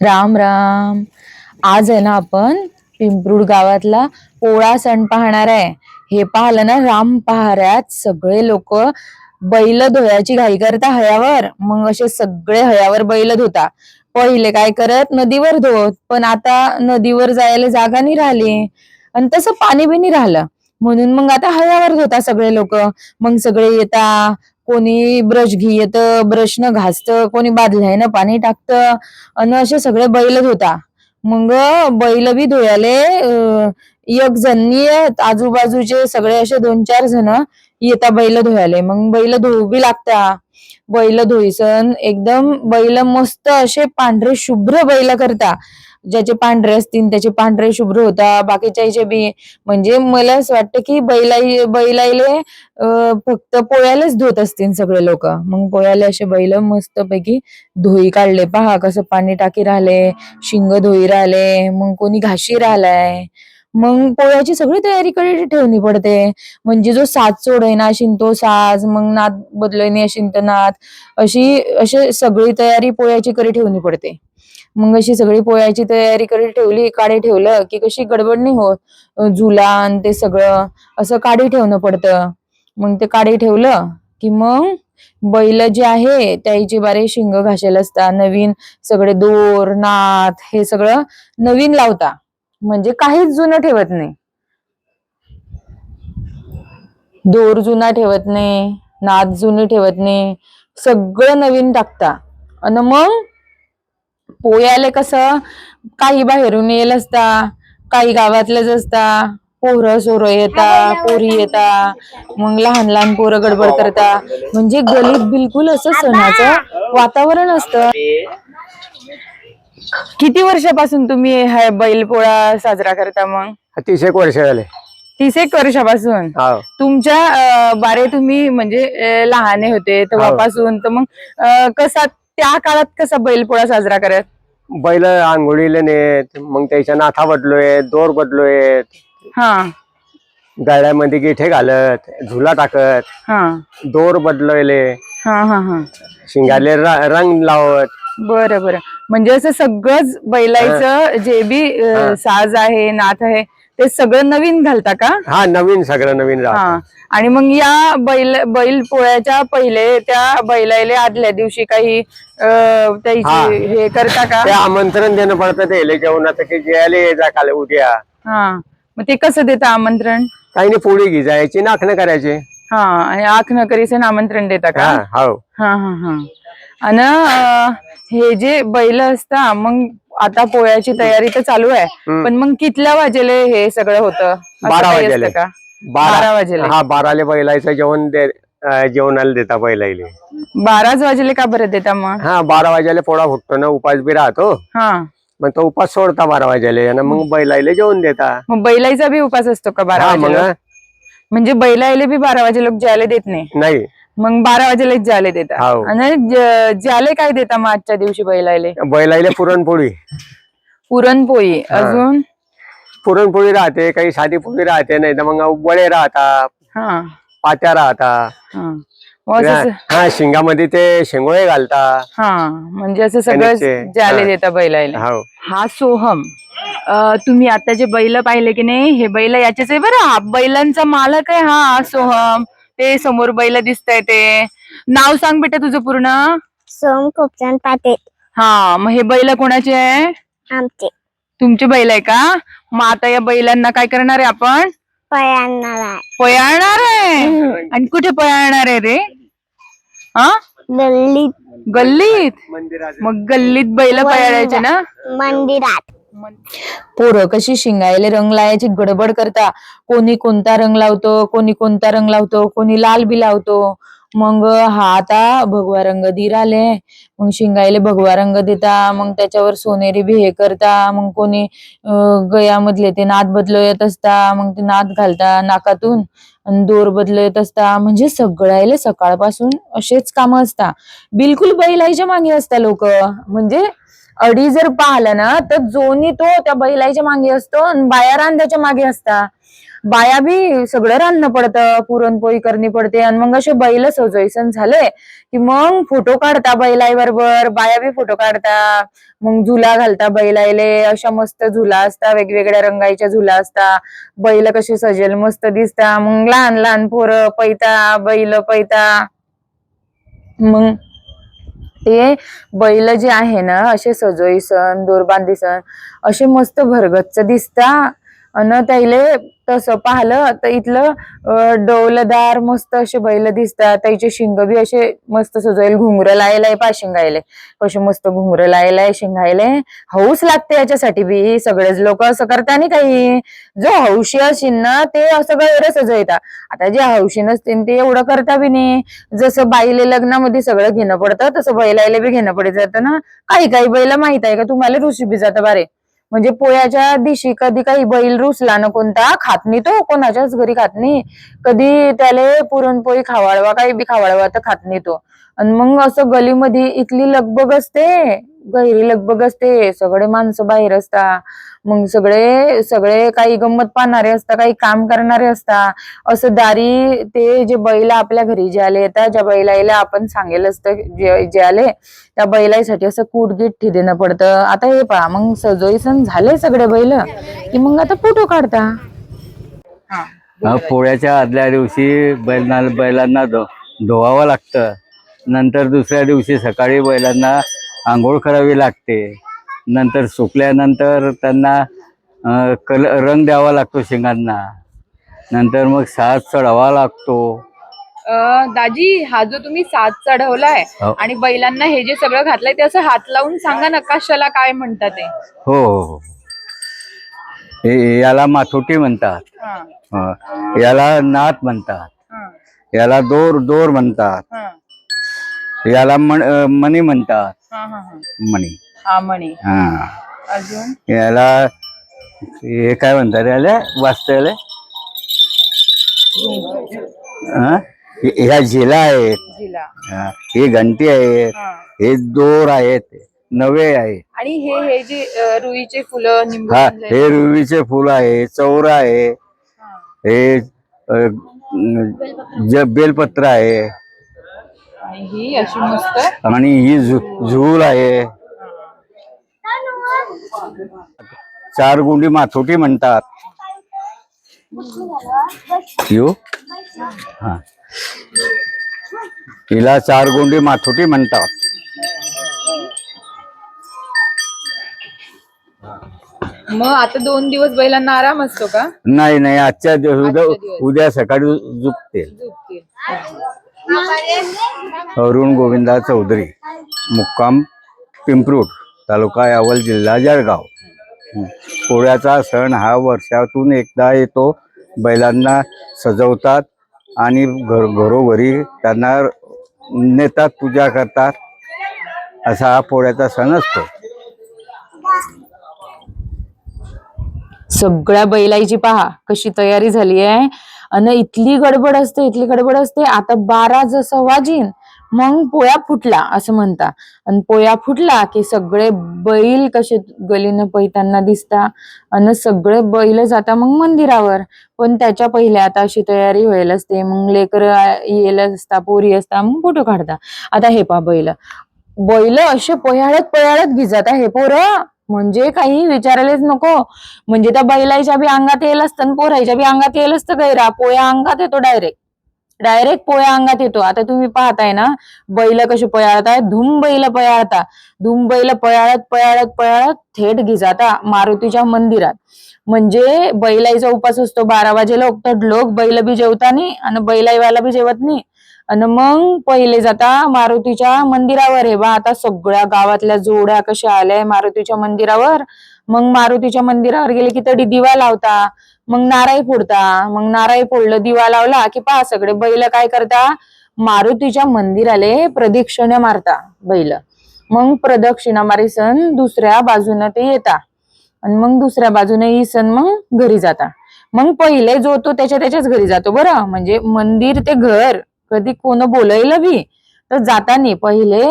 राम राम. आज आहे ना आपण पिंपरुड गावातला पोळा सण पाहणार आहे. हे पाहिलं ना राम पहाऱ्यात सगळे लोक बैल धुयाची घाई करता हयावर. मग असे सगळे हयावर बैल धुता. पहिले काय करत? नदीवर धुत. पण आता नदीवर जायला जागा नाही राहिली. आणि तसं पाणी बी नाही राहिलं. म्हणून मग आता हयावर धुता सगळे लोक. मग सगळे येता कोणी ब्रश घेत ब्रश न घासत कोणी बादल्यानं पाणी टाकतं अन असे सगळे बैल होता. मग बैल बी धुयाले एक जणनी येत आजूबाजूचे सगळे असे दोन चार जण येता बैल धुयाले मग बैल धुवू बी लागता बैल धुईसन एकदम बैल मस्त असे पांढरे शुभ्र बैल करता. ज्याचे पांढरे असतील त्याचे पांढरे शुभ्र होता बाकीच्या हिचे बी म्हणजे मला असं वाटतं की बैलाई बैलाईले फक्त पोळ्यालाच धुत असतील सगळे लोक. मग पोळ्याले असे बैल मस्त पैकी धुई काढले. पहा कसं पाणी टाकी राहिले शिंग धुई राहिले मग कोणी घाशी राहिलाय. मग पोळ्याची सगळी तयारी कडे ठेवणी पडते. म्हणजे जो साज सोडयना अशिन तो साज मग नात बदलणी नाही तर नात अशी अशी सगळी तयारी पोळ्याची कडे ठेवणी पडते. मग अशी सगळी पोळ्याची तयारी करी ठेवली काढे ठेवलं की कशी गडबड नाही होत. झुला आणि ते सगळं असं काढी ठेवणं पडतं. मग ते काढी ठेवलं की मग बैल जे आहे त्याची बारे शिंग घासेल असता. नवीन सगळे दोर नाथ हे सगळं नवीन लावता. म्हणजे काहीच जुनं ठेवत नाही. दोर जुना ठेवत नाही नाद जुनी ठेवत नाही. सगळं नवीन टाकता. आणि मग पोयाले कसं काही बाहेरून येईल असता काही गावातलेच असता पोरं सोरं येता पोरी येता मग लहान लहान पोरं गडबड करता. म्हणजे गलीत बिलकुल असं सणाचं वातावरण असतं. किती वर्षापासून तुम्ही हा बैल पोळा साजरा करता मग? तीस एक वर्ष झाले. तीस एक वर्षापासून? हो. तुमच्या अं, बारे तुम्ही म्हणजे अं, लहाने होते तेव्हापासून. तर मग अं, कसा त्या काळात कसा बैलपोळा साजरा करत? बैल आंघोळीले नेत मग त्याच्या नाथा बदलोय दोर बदलोय हा. गळ्यामध्ये गिठे घालत झुला टाकत हा. दोर बदलोयले. हा हा हा. शिंगाले र- रंग लावत. बरं बरं. म्हणजे असं सगळंच बैलाचं जे बी अं. साज आहे नाथ आहे ते सगळं नवीन घालता का? हा नवीन सगळं नवीन राहत. आणि मग या बैल बैल पोळ्याच्या पहिले त्या बैलाले आदल्या दिवशी काही अं, हा. त्याची हे. करता का? ते आमंत्रण देणं पडतं ते जेवणाचं की जेवायला ये जा काल उद्या. हा. मग ते कसं देता आमंत्रण? काही नाही पोळी घी जायची नाखणं करायची. हा आणि आख न करीसन आमंत्रण देता का? हा हो. हा हा हा. आणि हे जे बैल असता मग आता पोळ्याची तयारी तर चालू आहे. पण मग कितल्या वाजेले हे सगळं होतं? बारा वाजेले. का? बारा. वाजेले. हा बाराले बैलाचं जेवण जेवणाला देता बैलाईले बाराच वाजेले का बरं देता मग? हा बारा वाजायला पोळा फुटतो ना उपास बी राहतो. हा. मग तो उपास सोडता बारा वाजायला आणि मग बैलाईले जेवण देता. मग बैलाईचा बी उपास असतो का बारा वाजेला? मग? म्हणजे बैलाईले बी बारा वाजे लोक ज्याले देत नाही. नाही. मग बारा वाजेला ज्याले देता हाव. आणि ज- ज्याले काय देता मग आजच्या दिवशी बैलाईले बैलाईले पुरणपोळी. पुरणपोळी. हा. अजून? पुरणपोळी राहते काही साधी पोळी राहते नाही तर मग वडे राहतात हा. पात्या राहतात. हा. मग असं हा शिंगामध्ये ते शेंगोळे घालता हा म्हणजे असं सगळं कणिकचे. हा. देता बैलायला हो. हा सोहम. अं, तुम्ही आता जे बैल पाहिले की नाही हे बैल याच्याच आहे बरं हा बैलांचा मालक आहे हा सोहम. ते समोर बैल दिसतंय ते. नाव सांग बेटा तुझं पूर्ण. सोम खूपचंद पाटील. हा मग हे बैल कोणाचे आहे? आमचे. तुमचे बैल आहे का? मग आता या बैलांना काय करणार आहे आपण? पळणार पयाळणार आहे? आणि कुठे पयाळणार आहे रे? हा गल्ली गल्लीत? मंदिरात. मग गल्लीत बैल पयाळायचे ना? मंदिरात. पोरं कशी शिंगायले रंग लावायची गडबड करता. कोणी कोणता रंग लावतो कोणी कोणता रंग लावतो कोणी लाल बी लावतो. मग हा आता भगवा रंग दी राहिले मग शिंगायले भगवा रंग देता. मग त्याच्यावर सोनेरी बी हे करता. मग कोणी गयामधले ते नाद येत असता. मग ते नाद घालता नाकातून. आणि दोर येत असता. म्हणजे सगळ्याले सकाळपासून असेच काम असता. बिलकुल बैलाईच्या मागे असता लोक. म्हणजे अडी जर पाहिलं ना तर जोनी तो त्या बैलाच्या मागे असतो आणि बाया रांध्याच्या मागे असता. बाया बी सगळं रांधणं पडतं पुरणपोळी करणी पडते आणि मग असे बैल सजोईसन झाले की मग फोटो काढता बैलाई बरोबर बाया बी फोटो काढता मग झुला घालता बैलायले अशा मस्त झुला असता वेगवेगळ्या रंगाच्या झुला असता. बैल कसे सजेल मस्त दिसता. मग लहान लहान पोरं पैता बैल पैता. मग ते बैल जे आहे ना असे सजोईसन दोरबांधी सण असे मस्त भरगच्च दिसता. अन त्याले तसं पाहिलं तर इथलं डौलदार मस्त असे बैल दिसतात. त्याचे शिंग बी असे मस्त सजवेल घुंगर लायलाय पा शिंगायले कसे मस्त घुंगर लायलाय शिंगायले हौस लागते याच्यासाठी बी. सगळेच लोक असं करता नाही काही. जो हौशी असेल ना ते असं गैर सजवता आता जे हौशी नसतील ते एवढं करता बी नाही. जसं बाईले लग्नामध्ये सगळं घेणं पडतं तसं बैलायला बी घेणं पडत. जातं ना काही काही बैल माहीत आहे का? तुम्हाला रुची बी जातं बारे. म्हणजे पोयाच्या दिवशी कधी काही बैल रुसला ना कोणता खात नाही तो कोणाच्याच घरी खात नाही. कधी त्याले पुरणपोळी खावाळवा काही बी खावाळवा तर खात नाही तो. आणि मग असं गलीमध्ये इथली लगबग असते गैरी लगबग असते सगळे माणसं बाहेर असता मग सगळे सगळे काही गंमत पाहणारे असता काही काम करणारे असता असं दारी ते जे बैल आपल्या घरी जे आले येतात ज्या बैलाला आपण सांगेल असतं जे जे आले त्या बैलासाठी असं कूटगीट देणं पडतं. आता हे पहा मग सजोई सण झाले सगळे बैल? की मग आता फोटो काढता? हा, पोळ्याच्या आदल्या दिवशी बैलांना बैलांना धो धुवावं लागतं. नंतर दुसऱ्या दिवशी सकाळी बैलांना आंघोळ करावी लागते. नंतर सुकल्यानंतर त्यांना कल रंग द्यावा लागतो शिंगांना. नंतर मग साज चढावा लागतो. दाजी हा जो तुम्ही साज चढवलाय हो. आणि बैलांना हे जे सगळं घातलंय ते असं हात लावून सांगा ना कशाला काय म्हणतात ते. हो हो हो. हे याला माथोटी म्हणतात. हा, हं. याला नाथ म्हणतात. हा, याला दोर दोर म्हणतात. हा, याला मण अं, मणी म्हणतात. हा, हा, हा. मणी. हा. अजून? याला हे काय म्हणतात याला? वाचता ह्या झिला आहेत. जिला. हा, ही घंटी आहेत. हा. हे दोर आहेत. नवे आहे आणि हे हे जे अ, रुईचे फुलं निंबू हा. हे रुईचे फुल आहे चौरा आहे. हा. हे अ, ज बेलपत्र आहे. आणि ही अशी मस्त आणि ही झु- झूल आहे. चार गुंडी माथोटी म्हणतात. यो. हा. हिला चार गोंडी माथोटी म्हणतात. मग आता दोन दिवस बैलांना आराम असतो का? नाही नाही आजच्या दिवस उद्या. उद्या सकाळी झुकते झोपतील. अरुण गोविंदा चौधरी मुक्काम पिंपरूड. तालुका यावल जिल्हा जळगाव. पोळ्याचा सण हा वर्षातून एकदा येतो. बैलांना सजवतात आणि घर घरोघरी त्यांना नेतात पूजा करतात. असा हा पोळ्याचा सण असतो. सगळ्या बैलाईची पहा कशी तयारी झाली आहे. आणि इथली गडबड असते इथली गडबड असते. आता बारा जसं वाजीन मग पोया फुटला असं म्हणता. आणि पोया फुटला की सगळे बैल कसे गलीनं पैताना दिसता आणि सगळे बैल जाता मग मंदिरावर. पण त्याच्या पहिले आता अशी तयारी व्हायला असते. मग लेकर येल असता पोरी असता मग फोटो काढता. आता हे पा बैल. बैल असे पयाळत पयाळत भिजत हे पोरं. म्हणजे काही विचारायलाच नको. म्हणजे त्या बैलाच्या बी अंगात येईल असतं आणि पोराच्या बी अंगात येईल असतं गैरा. पोया अंगात येतो डायरेक्ट. डायरेक्ट पोया अंगात येतो. आता तुम्ही पाहताय ना बैल कशी पयाळता धूम बैल पयाळता धूम बैल पयाळत पयाळत पयाळत थेट घिजाता मारुतीच्या मंदिरात. म्हणजे बैलाईचा उपास असतो. बारा वाजेला उठतात लोक बैल बी जेवता नाही आणि बैलाईवाला बी जेवत नाही आणि मग पहिले जाता मारुतीच्या मंदिरावर. हे बा आता सगळ्या गावातल्या जोड्या कशा आल्या मारुतीच्या मंदिरावर? मग मारुतीच्या मंदिरावर गेले की तरी दिवा लावता. मग नाराई फोडता मग नाराई फोडलं दिवा लावला की पहा सगळे बैल काय करता? मारुतीच्या मंदिराले प्रदक्षिणा मारता बैल. मग प्रदक्षिणा मारी सण दुसऱ्या बाजूनं ते येता. आणि मग दुसऱ्या बाजूने ही सण मग घरी जाता. मग पहिले जो तो त्याच्या त्याच्याच घरी जातो बरं. म्हणजे मंदिर ते घर कधी कोण बोलायला बी तर जातानी पहिले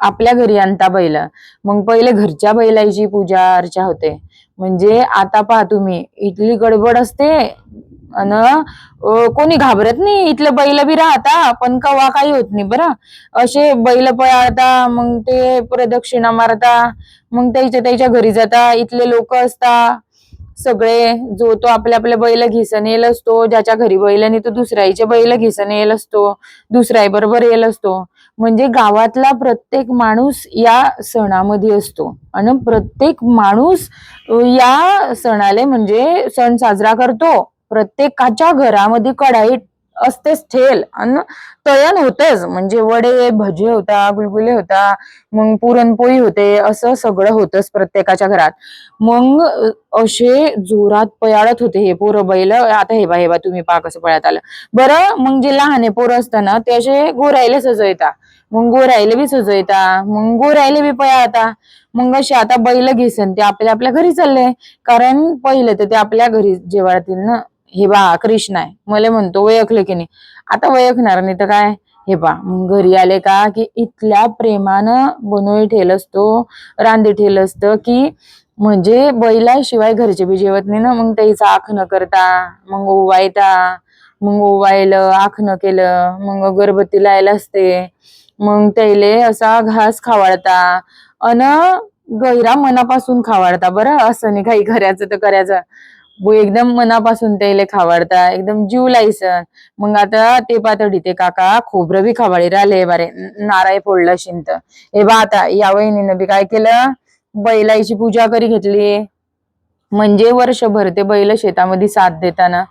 आपल्या घरी आणता बैल. मग पहिले घरच्या बैलाची पूजा अर्चा होते. म्हणजे आता पहा तुम्ही इथली गडबड असते अन कोणी घाबरत नाही इथले बैल बी राहता पण कवा काही होत नाही बरं. असे बैल पळता मग ते प्रदक्षिणा मारता मग त्याच्या त्याच्या घरी जाता इथले लोक असता सगळे जो तो आपल्या आपल्या बैल घिसन येल असतो ज्याच्या घरी बैल नाही तो दुसऱ्याचे बैल घिसन येल असतो दुसऱ्या बरोबर येल असतो. म्हणजे गावातला प्रत्येक माणूस या सणामध्ये असतो. आणि प्रत्येक माणूस या सणाला म्हणजे सण साजरा करतो. प्रत्येकाच्या घरामध्ये कढाई असतेच ठेल. आणि तळण होतच. म्हणजे वडे भजे होता गुलगुले होता मग पुरणपोळी होते असं सगळं होतच प्रत्येकाच्या घरात. मग असे जोरात पयाळत होते हे पोरं बैल. आता हे बा हे बा तुम्ही पा कसं पळत आलं. बरं मग जे लहाने पोरं असताना ते असे गोरायला सजवता मग गोरायला बी सजवता मग गोरायला बी पयाळता. मग असे आता बैल घेसन ते आपल्या आपल्या घरी चालले. कारण पहिलं तर ते आपल्या घरी जेव्हा ना. हे बा कृष्ण आहे. मला म्हणतो ओळखले की नाही. आता ओळखणार नाही तर काय? हे बा मग घरी आले का की इथल्या प्रेमानं बनवून ठेल असतो रांदी ठेल असतं की म्हणजे बैलाशिवाय घरचे बी जेवत नाही ना. मग त्याचा आखणं करता मग ओवायता मग ओवायलं आखणं केलं मग अगरबत्ती लायला असते. मग त्याले असा घास खावाळता अन गैरा मनापासून खावाळता बरं. असं नाही काही करायचं तर करायचं. एकदम मनापासून त्याले खावाडता एकदम जीव लायसन मग आता ते पातळी ते काका खोबरं बी खावाळी राहिले बारे नाराय नारळ फोडलं शिंत. हे बा आता या वहिनीनं बी काय केलं? बैलाची पूजा करी घेतली. म्हणजे वर्षभर ते बैल शेतामध्ये साथ देताना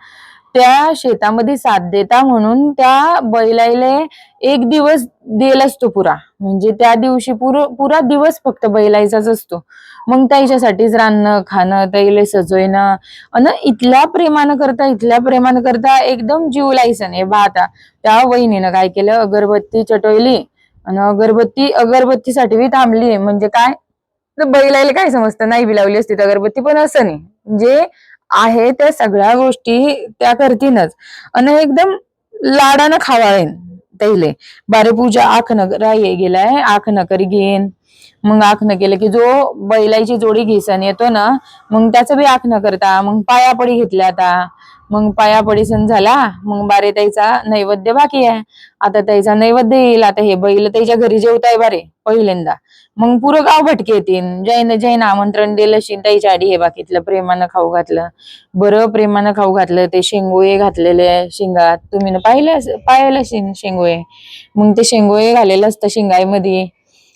त्या शेतामध्ये साथ देता म्हणून त्या बैलाईले एक दिवस देल असतो पुरा. म्हणजे त्या दिवशी पुर पुरा दिवस फक्त बैलायचाच असतो. मग त्याच्यासाठीच रान्नं खाणं त्याला सजवणं. अन इथल्या प्रेमानं करता इथल्या प्रेमानं करता एकदम जीव लायसन हे बा त्या वहिनीनं काय केलं? अगरबत्ती चटवली. आणि अगरबत्ती अगरबत्तीसाठी बी थांबली. म्हणजे काय? तर काय समजतं? नाही बी लावली असती अगरबत्ती पण असं नाही. म्हणजे आहे त्या सगळ्या गोष्टी त्या करतीनच. आणि एकदम लाडानं खावाळेन त्याले बारे पूजा आखणं राये गेलाय आखन करी घेईन. मग आखणं केलं की जो बैलाची जोडी घेसन येतो ना मग त्याचं बी आखणं करता. मग पायापडी घेतल्या आता. मग पायापडी सण झाला मग बारे त्याचा नैवेद्य बाकी आहे. आता त्याचा नैवेद्य येईल आता हे बैल त्याच्या घरी जेवताय बारे पहिल्यांदा. मग पुरं गाव भटके येतील जैन जैन आमंत्रण दिलं शिन त्याच्या हे बाकीतलं प्रेमानं खाऊ घातलं. बरं प्रेमानं खाऊ घातलं ते शेंगोळे घातलेले शिंगात. तुम्ही ना पाहिलं अस- पाहिलं शेंगोळे? मग ते शेंगोळे घालेलं असतं शिंगाईमध्ये.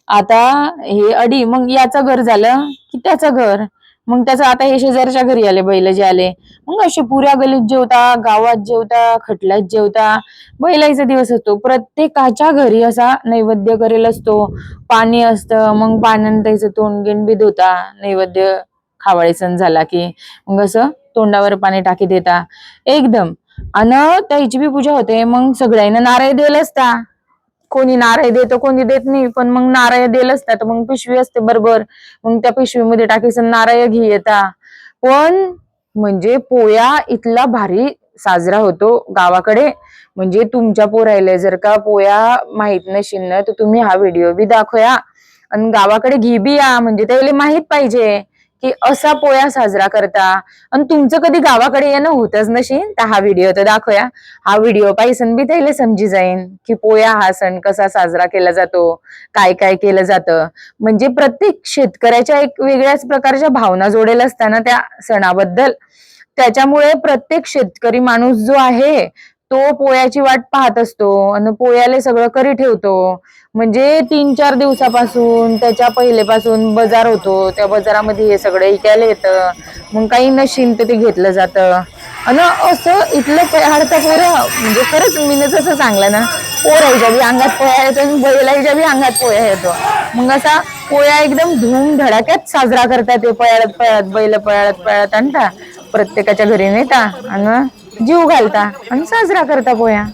आता हे अडी मग याचं घर झालं की त्याचं घर? मग त्याचं आता हे शेजारच्या घरी आले बैल जे आले. मग असे पुऱ्या गलीत जेवता गावात जेवता खटल्यात जेवता. बैलाचा दिवस असतो. प्रत्येकाच्या घरी असा नैवेद्य करेल असतो. पाणी असतं मग पाण्यानं त्याचं तोंड बी धुता. नैवेद्य खावाळी सण झाला की मग असं तोंडावर पाणी टाकी देता. एकदम. अन त्याची बी पूजा होते. मग सगळ्यांना नारळ देल असता. कोणी नारळ देतो कोणी देत नाही पण मग नारळ देल असतात मग पिशवी असते बरोबर. मग त्या पिशवीमध्ये टाकीसन नारळ घे येता. पण म्हणजे पोया इथला भारी साजरा होतो गावाकडे. म्हणजे तुमच्या पोरायला जर का पोया माहीत नशील ना तर तुम्ही हा व्हिडिओ बी दाखवया आणि गावाकडे घी बी या म्हणजे त्याला माहीत पाहिजे. की असा पोळ्या साजरा करता. आणि तुमचं कधी गावाकडे येणं होतच नशील तर हा व्हिडिओ तर दाखवया. हा व्हिडिओ पाहिसन बी त्याला समजी जाईन की पोया हा सण कसा साजरा केला जातो काय काय केलं जातं. म्हणजे प्रत्येक शेतकऱ्याच्या एक वेगळ्याच प्रकारच्या भावना जोडेल असताना त्या सणाबद्दल. त्याच्यामुळे प्रत्येक शेतकरी माणूस जो आहे तो पोळ्याची वाट पाहत असतो आणि पोळ्याला सगळं करी ठेवतो. म्हणजे तीन चार दिवसापासून त्याच्या पहिलेपासून बाजार होतो. त्या बाजारामध्ये हे सगळं ऐकायला येतं. मग काही नशीन तर ते घेतलं जातं. आणि असं इथलं पहाडचं पोरं म्हणजे खरंच मी जसं सांगलं ना पोरायच्या बी अंगात पोया येतो आणि बैलाच्या बी अंगात पोया येतो. मग असा पोया एकदम धूम धडाक्यात साजरा करतात ते पयाळत पळत बैल पयाळत पयाळत आणता. प्रत्येकाच्या घरी नेता. आणि जीव घालता आणि साजरा करता पोया.